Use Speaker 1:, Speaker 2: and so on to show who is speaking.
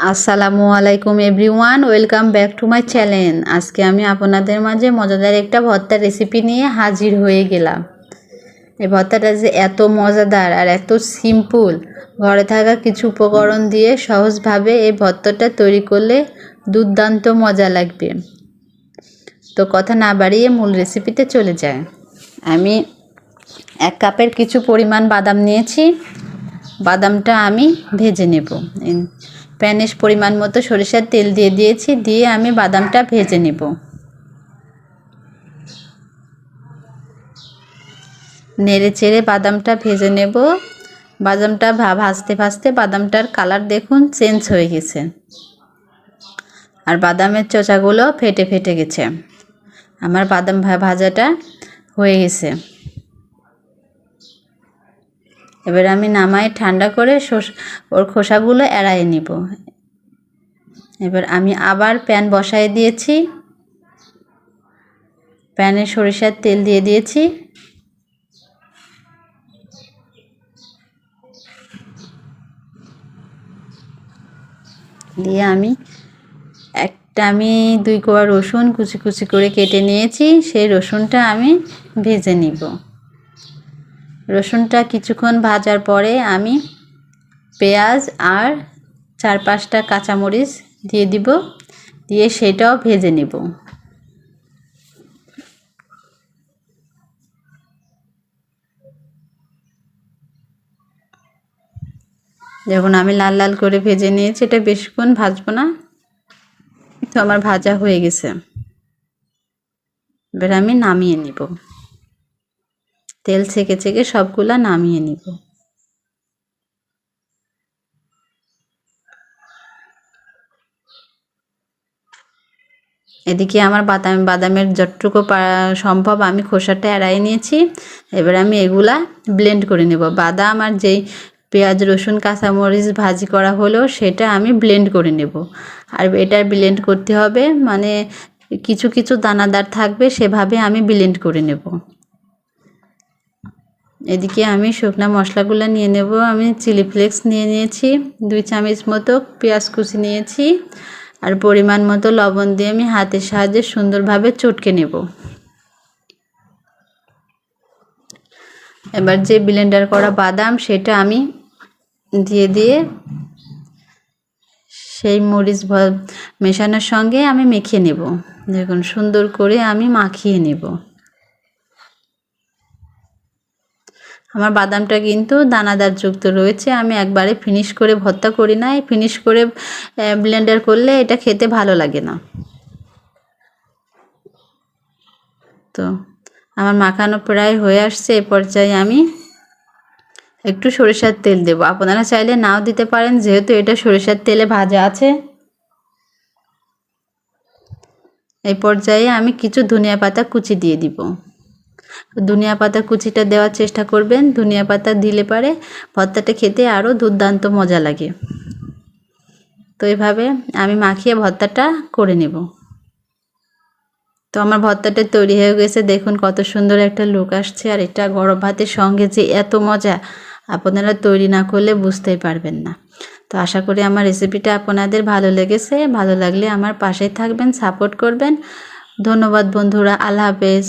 Speaker 1: আসসালামু আলাইকুম everyone, welcome back to my channel. আজকে আমি আপনাদের মাঝে মজাদার একটা ভর্তার রেসিপি নিয়ে হাজির হয়ে গেলাম। এই ভর্তাটা যে এত মজাদার আর এত সিম্পল, ঘরে থাকা কিছু উপকরণ দিয়ে সহজভাবে এই ভর্তাটা তৈরি করলে দুর্দান্ত মজা লাগবে। তো কথা না বাড়িয়ে মূল রেসিপিতে চলে যায়। আমি এক কাপের কিছু পরিমাণ বাদাম নিয়েছি। বাদামটা আমি ভেজে নেব। প্যানে পরিমাণ মতো সরিষার তেল দিয়ে দিয়েছি, দিয়ে আমি বাদামটা ভেজে নেব। নেড়ে চেড়ে বাদামটা ভেজে নেব। বাদামটা ভাজতে ভাজতে বাদামটার কালার দেখুন চেঞ্জ হয়ে গেছে। আর বাদামের চোচাগুলো ফেটে ফেটে গেছে। আমার বাদাম ভাজাটা হয়ে গেছে। এবার আমি নামাই ঠান্ডা করে ওর খোসাগুলো এড়াই নিব। এবার আমি আবার প্যান বসাই দিয়েছি। প্যানে সরিষার তেল দিয়ে দিয়েছি। দিয়ে আমি একটা আমি দুই কোয়া রসুন কুচি কুচি করে কেটে নিয়েছি। সেই রসুনটা আমি ভেজে নিব। রসুনটা কিছুক্ষণ ভাজার পরে আমি পেঁয়াজ আর চার পাঁচটা কাঁচামরিচ দিয়ে দিব, দিয়ে সেটাও ভেজে নেব। যখন আমি লাল লাল করে ভেজে নিয়েছি, এটা বেশিক্ষণ ভাজবো না, তো আমার ভাজা হয়ে গেছে। এবার আমি নামিয়ে নিব। তেল ছেঁকে ছেঁকে সবগুলা নামিয়ে নিব। এদিকে আমার বাদাম বাদামের যতটুকু সম্ভব আমি খোসাটা এড়াই নিয়েছি। এবার আমি এগুলা ব্লেন্ড করে নেব। বাদাম আর যেই পেঁয়াজ, রসুন, কাঁচামরিচ ভাজি করা হলো, সেটা আমি ব্লেন্ড করে নেব। আর এটা ব্লেন্ড করতে হবে মানে কিছু কিছু দানাদার থাকবে, সেভাবে আমি ব্লেন্ড করে নেব। এদিকে আমি শুকনো মশলাগুলো নিয়ে নেব। আমি চিলি ফ্লেক্স নিয়ে নিয়েছি, দুই চামচ মতো পেঁয়াজ কুচি নিয়েছি আর পরিমাণ মতো লবণ দিয়ে আমি হাতের সাহায্যে সুন্দরভাবে চটকে নেব। এবার যে ব্লেন্ডার করা বাদাম, সেটা আমি দিয়ে দিয়ে সেই মরিচ মেশানোর সঙ্গে আমি মেখে নেব। দেখুন, সুন্দর করে আমি মাখিয়ে নেব। আমার বাদামটা কিন্তু দানাদার যুক্ত রয়েছে, আমি একবারে ফিনিশ করে ভর্তা করি নাই ফিনিশ করে ব্লেন্ডার করলে এটা খেতে ভালো লাগে না। তো আমার মাখানো প্রায় হয়ে আসছে, এ পর্যায়ে আমি একটু সরিষার তেল দেব। আপনারা চাইলে নাও দিতে পারেন, যেহেতু এটা সরিষার তেলে ভাজা আছে। এই পর্যায়ে আমি কিছু ধনিয়া পাতা কুচি দিয়ে দিব। ধনিয়া পাতা কুচিটা দেওয়ার চেষ্টা করবেন। ধনিয়া পাতা দিলে পারে ভর্তাটা খেতে আরও দুর্দান্ত মজা লাগে। তো এভাবে আমি মাখিয়ে ভর্তাটা করে নেব। তো আমার ভর্তাটা তৈরি হয়ে গেছে। দেখুন কত সুন্দর একটা লুক আসছে। আর এটা গরম ভাতের সঙ্গে যে এত মজা আপনারা তৈরি না করলে বুঝতেই পারবেন না। তো আশা করি আমার রেসিপিটা আপনাদের ভালো লেগেছে। ভালো লাগলে আমার পাশেই থাকবেন সাপোর্ট করবেন। ধন্যবাদ বন্ধুরা। আল্লাহ হাফেজ।